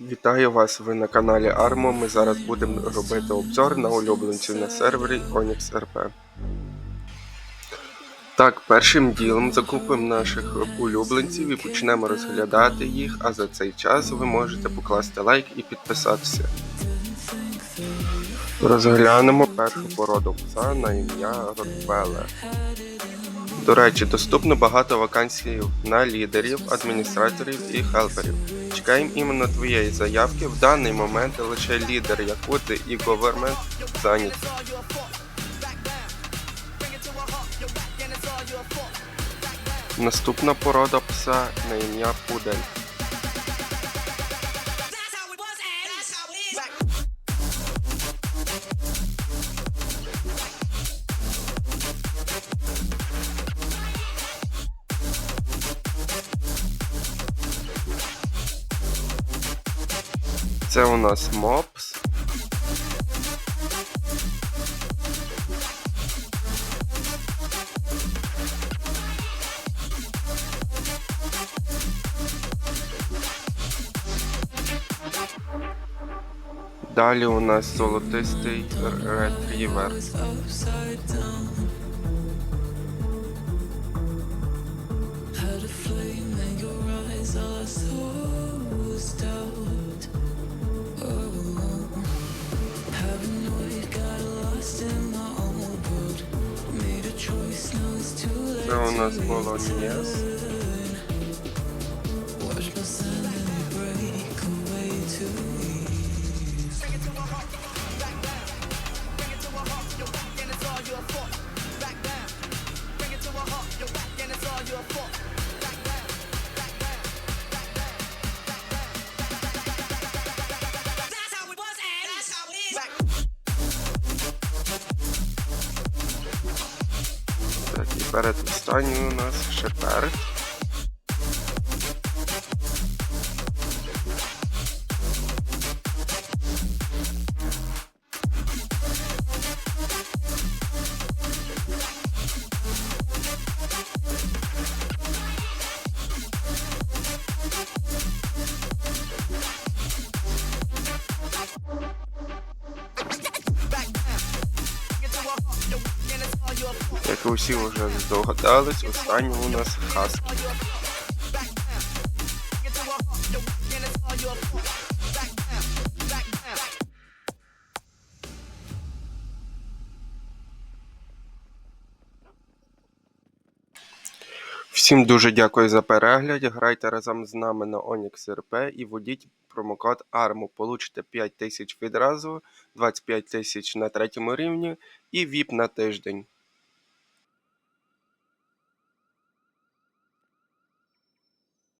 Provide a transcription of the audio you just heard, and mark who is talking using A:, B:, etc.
A: Вітаю вас! Ви на каналі Armo. Ми зараз будемо робити обзор на улюбленців на сервері Onyx RP. Так, першим ділом закупимо наших улюбленців і почнемо розглядати їх, а за цей час ви можете покласти лайк і підписатися. Розглянемо першу породу пса на ім'я Ротвелер. До речі, доступно багато вакансій на лідерів, адміністраторів і хелперів. Чекаємо іменно твоєї заявки. В даний момент лише лідер Якути і Говермент зайняті. Наступна порода пса на ім'я Пудель. Це у нас мопс. Далі у нас золотистий ретрівер. Це у нас Болоньєс. Так, і перед останньою у нас шепер. Як ви всі вже здогадались, останній у нас хаск. Всім дуже дякую за перегляд. Грайте разом з нами на Onyx RP і вводіть промокод ARMU. Получите 5 тисяч відразу, 25 тисяч на третьому рівні і VIP на тиждень.